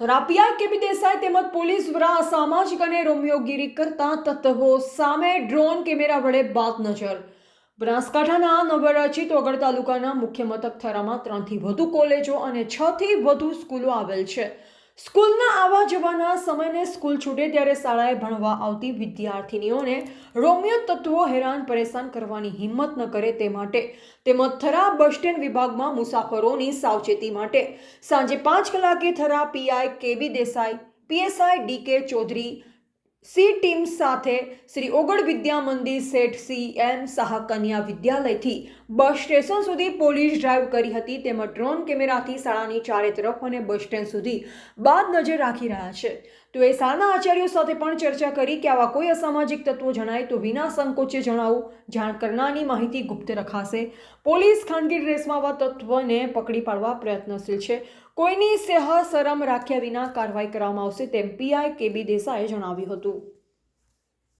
થરાપિયા કેબી દેસાઈ તેમજ પોલીસ દ્વારા અસામાજિક અને રોમિયોગીરી કરતા તત્વો સામે ડ્રોન કેમેરા વડે બાદ નજર. બનાસકાંઠાના નવરચિત વગર તાલુકાના મુખ્ય મથક થરામાં ત્રણથી વધુ કોલેજો અને છથી વધુ સ્કૂલો આવેલ છે. સ્કૂલના આવવા જવાના સમયને સ્કૂલ છૂટે ત્યારે શાળાએ ભણવા આવતી વિદ્યાર્થીનીઓને રોમિયો તત્વો હેરાન પરેશાન કરવાની હિંમત ન કરે તે માટે તેમજ થરા બસ સ્ટેન્ડ વિભાગમાં મુસાફરોની સાવચેતી માટે સાંજે પાંચ કલાકે Thara PI KB Desai, PSI D K Chaudhary C team સાથે શ્રી ઓગળ વિદ્યા મંદિર શેઠ સી એમ શાહ કન્યા વિદ્યાલયથી બસ સ્ટેશન સુધી પોલીસ ડ્રાઈવ કરી હતી. તેમજ ડ્રોન કેમેરાથી શાળાની ચારે તરફ અને બસ સ્ટેન્ડ સુધી બાદ નજર રાખી રહ્યા છે. તો એ શાળાના આચાર્યો સાથે પણ ચર્ચા કરી કે આવા કોઈ અસામાજિક તત્વો જણાય તો વિના સંકોચે જણાવું. જાણ કરનારની માહિતી ગુપ્ત રખાશે. પોલીસ ખાનગી ડ્રેસમાં આવા તત્વને પકડી પાડવા પ્રયત્નશીલ છે. કોઈની સેહ શરમ રાખ્યા વિના કાર્યવાહી કરવામાં આવશે તેમ પીઆઈ કેબી દેસાઈએ જણાવ્યું હતું. muito